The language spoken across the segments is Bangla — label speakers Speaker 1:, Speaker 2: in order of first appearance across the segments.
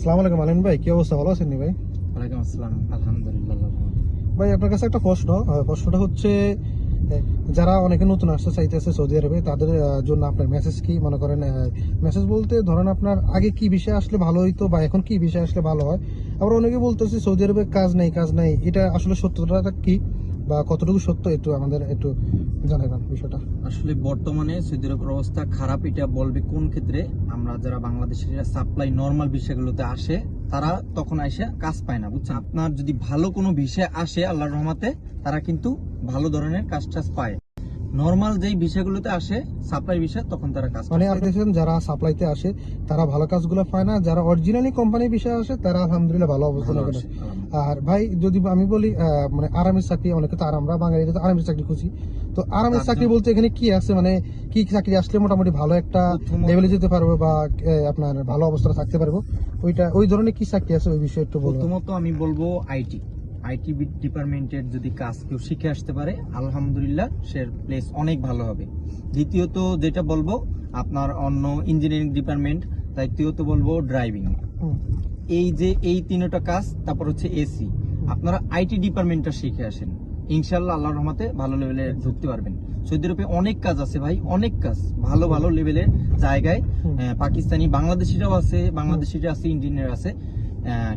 Speaker 1: আসসালামু আলাইকুম আলিন ভাই কি অবস্থা? ভালো আছেন ভাই?
Speaker 2: ওয়ালাইকুম আসসালাম আলহামদুলিল্লাহ
Speaker 1: ভাই আপনার কাছে একটা প্রশ্ন প্রশ্নটা হচ্ছে যারা অনেকে নতুন আসতে চাইতেছে সৌদি আরবে তাদের জন্য আপনার মেসেজ কি? মনে করেন মেসেজ বলতে ধরেন আপনার আগে কি বিষয় আসলে ভালো হইতো বা এখন কি বিষয় আসলে ভালো হয়? আবার অনেকে বলতেছে সৌদি আরবে কাজ নেই কাজ নেই এটা আসলে সত্যটা কি? বা কতটুকু সত্য একটু আমাদের একটু জানাবেন বিষয়টা।
Speaker 2: আসলে বর্তমানে সৌদি আরবের অবস্থা খারাপ, এটা বলবে কোন ক্ষেত্রে? আমরা যারা বাংলাদেশের সাপ্লাই নর্মাল বিষয়গুলোতে আসে, তারা তখন এসে কাজ পায় না, বুঝছেন? আপনার যদি ভালো কোনো বিষয় আসে, আল্লাহর রহমাতে, তারা কিন্তু ভালো ধরনের কাজ টাজ পায়। নর্মাল যেই বিষয়গুলোতে আসে সাপ্লাই বিষয় তখন তারা কাজ
Speaker 1: মানে আপনি দেখছেন যারা সাপ্লাইতে আসে তারা ভালো কাজগুলো পায় না। যারা অরিজিনালি কোম্পানির বিষয়ে আসে তারা আলহামদুলিল্লাহ ভালো অবস্থান
Speaker 2: ভালো
Speaker 1: করে আর ভাই যদি আমি বলি মানে আরামের চাকরি অনেকে তো আর আমরা বাঙালিরা তো আরামের চাকরি খুঁজি। তো আরামের চাকরি বলতে এখানে কি আছে? মানে কি চাকরি আসলে মোটামুটি ভালো একটা লেভেলে যেতে পারব বা আপনার ভালো অবস্থায় থাকতে পারব? ওইটা ওই ধরনের কি চাকরি আছে? ওই বিষয়ে একটু বলব
Speaker 2: প্রথমত আমি বলব আইটি। আইটি ডিপার্টমেন্টের যদি কাজ কেউ শিখে আসতে পারে আলহামদুলিল্লাহ সে প্লেস অনেক ভালো হবে। দ্বিতীয়ত যেটা বলব আপনার অন্য ইঞ্জিনিয়ারিং ডিপার্টমেন্ট তৃতীয়ত বলব ড্রাইভিং এই যে এই তিনটা কাজ তারপর হচ্ছে এসি আপনারা আইটি ডিপার্টমেন্টটা শিখে আসেন। ইনশাল্লাহ আল্লাহর রহমতে ভালো লেভেলে ঢুকতে পারবেন। সৌদি আরবে অনেক কাজ আছে ভাই অনেক কাজ ভালো ভালো লেভেলের জায়গায়। পাকিস্তানি বাংলাদেশিরাও আছে বাংলাদেশিরা আছে ইঞ্জিনিয়ার আছে।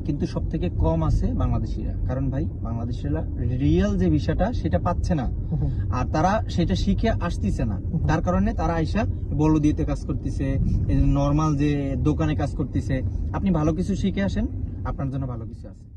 Speaker 2: কিন্তু সব থেকে কম আছে বাংলাদেশিরা। কারণ ভাই বাংলাদেশিরা রিয়েল যে ভিসাটা সেটা পাচ্ছে না। আর তারা সেটা শিখে আসতেছে না। তার কারণে তারা আইসা বলো দিতে কাজ করতেছে নর্মাল যে দোকানে কাজ করতেছে। আপনি ভালো কিছু শিখে আসেন আপনার জন্য ভালো কিছু আছে।